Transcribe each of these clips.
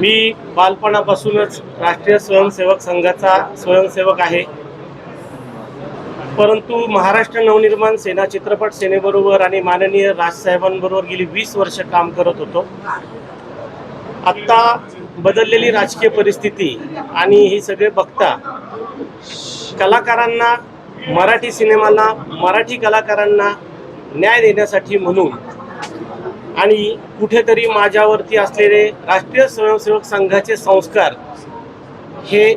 मी बालपणापासूनच राष्ट्रीय स्वयंसेवक संघाचा स्वयंसेवक आहे. परंतु महाराष्ट्र नवनिर्माण सेना चित्रपट सेनेबरोबर आणि माननीय राजसाहेबांबरोबर गेली वीस वर्ष काम करत होतो. आत्ता बदललेली राजकीय परिस्थिती आणि हे सगळे बघता कलाकारांना मराठी सिनेमाला मराठी कलाकारांना न्याय देण्यासाठी म्हणून आणि कुठेतरी माझ्यावरती असलेले राष्ट्रीय स्वयंसेवक संघाचे संस्कार हे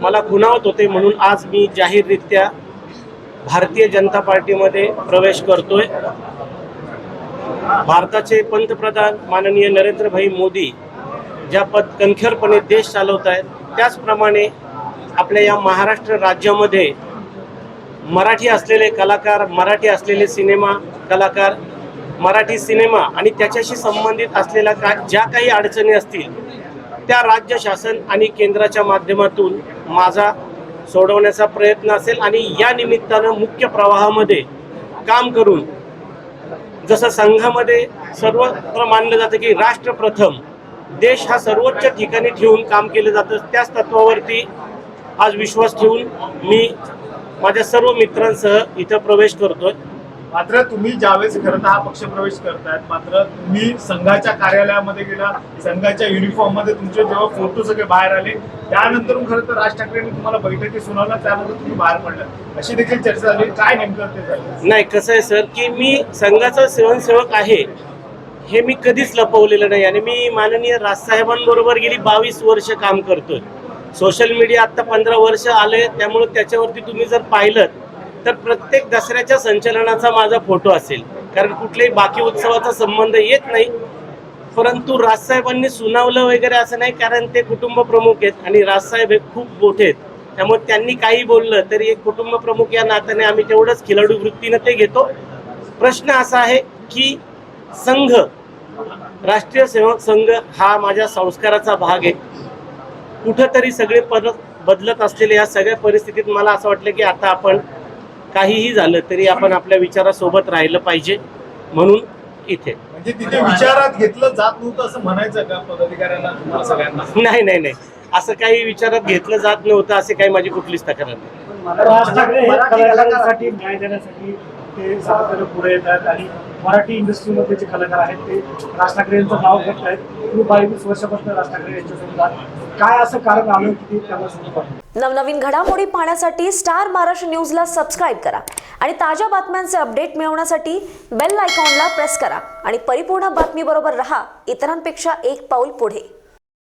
मला खुणावत होते म्हणून आज मी जाहीररित्या भारतीय जनता पार्टीमध्ये प्रवेश करतोय. भारताचे पंतप्रधान माननीय नरेंद्रभाई मोदी ज्या पद कणखरपणे देश चालवत आहेत त्याचप्रमाणे आपल्या या महाराष्ट्र राज्यामध्ये मराठी असलेले कलाकार मराठी असलेले सिनेमा कलाकार मराठी सिनेमा आणि त्याच्याशी संबंधित असलेल्या का ज्या काही अडचणी असतील त्या राज्य शासन आणि केंद्राच्या माध्यमातून माझा सोडवण्याचा प्रयत्न असेल आणि या निमित्तानं मुख्य प्रवाहामध्ये काम करून जसं संघामध्ये सर्वत्र मानलं जातं की राष्ट्र प्रथम देश हा सर्वोच्च ठिकाणी ठेवून काम केलं जातं त्याच तत्वावरती आज विश्वास ठेवून मी माझ्या सर्व मित्रांसह इथं प्रवेश करतोय. मात्र तुम्ही ज्यावेळेस खरं तर हा पक्ष प्रवेश करतायत मात्र तुम्ही संघाच्या कार्यालयामध्ये गेला संघाच्या युनिफॉर्ममध्ये तुमचे जेव्हा फोटो सगळे बाहेर आले त्यानंतर खरं तर राज ठाकरेंनी तुम्हाला बैठकी सुनावला त्यानंतर तुम्ही बाहेर पडला अशी देखील चर्चा झाली. काय नेमकं ते झालं? नाही कसं आहे सर की मी संघाचा स्वयंसेवक आहे हे मी कधीच लपवलेलं नाही. आणि मी माननीय राजसाहेबांबरोबर गेली बावीस वर्ष काम करतोय. सोशल मीडिया आत्ता पंधरा वर्ष आले त्यामुळे त्याच्यावरती तुम्ही जर पाहिलं तर प्रत्येक दसऱ्याच्या संचलनाचा माझा फोटो असेल. कारण कुठल्याही बाकी उत्सवाचा संबंध येत नाही. परंतु राजसाहेबांनी सुनावलं वगैरे असं नाही कारण ते कुटुंब प्रमुख आहेत आणि राजसाहेब हे खूप मोठे आहेत. त्यामुळे त्यांनी काही बोललं तरी एक कुटुंब प्रमुख या नात्याने आम्ही तेवढंच खिलाडू वृत्तीनं ते घेतो. प्रश्न असा आहे की संघ राष्ट्रीय सेवक संघ हा माझ्या संस्काराचा भाग आहे. कुठंतरी सगळे पद बदलत असलेल्या या सगळ्या परिस्थितीत मला असं वाटलं की आता आपण काहीही झालं तरी आपण आपल्या विचारासोबत राहिलं पाहिजे म्हणून इथे. म्हणजे तिथे विचारात घेतलं जात नव्हतं असं म्हणायचं का पदाधिकाऱ्यांना तुम्हाला सगळ्यांना? नाही नाही नाही. असं काही विचारात घेतलं जात नव्हतं असे काही माझी कुठलीच तक्रार नाही. राज ठाकरे हे मराठी कलाकारांसाठी न्याय देण्यासाठी ते सातत्यानं पुढे येतात आणि मराठी इंडस्ट्रीमध्ये जे कलाकार आहेत ते राज ठाकरे यांचं नाव घेत आहेत बावीस वर्षापासून राज ठाकरे यांच्यासोबत. काय असं कारण आलं की त्यांना? नवनवीन घडामोडी पाहण्यासाठी स्टार महाराष्ट्र न्यूजला सबस्क्राईब करा आणि ताज्या बातम्यांचे अपडेट मिळवण्यासाठी बेल आयकॉनला प्रेस करा आणि परिपूर्ण बातमीबरोबर रहा इतरांपेक्षा एक पाऊल पुढे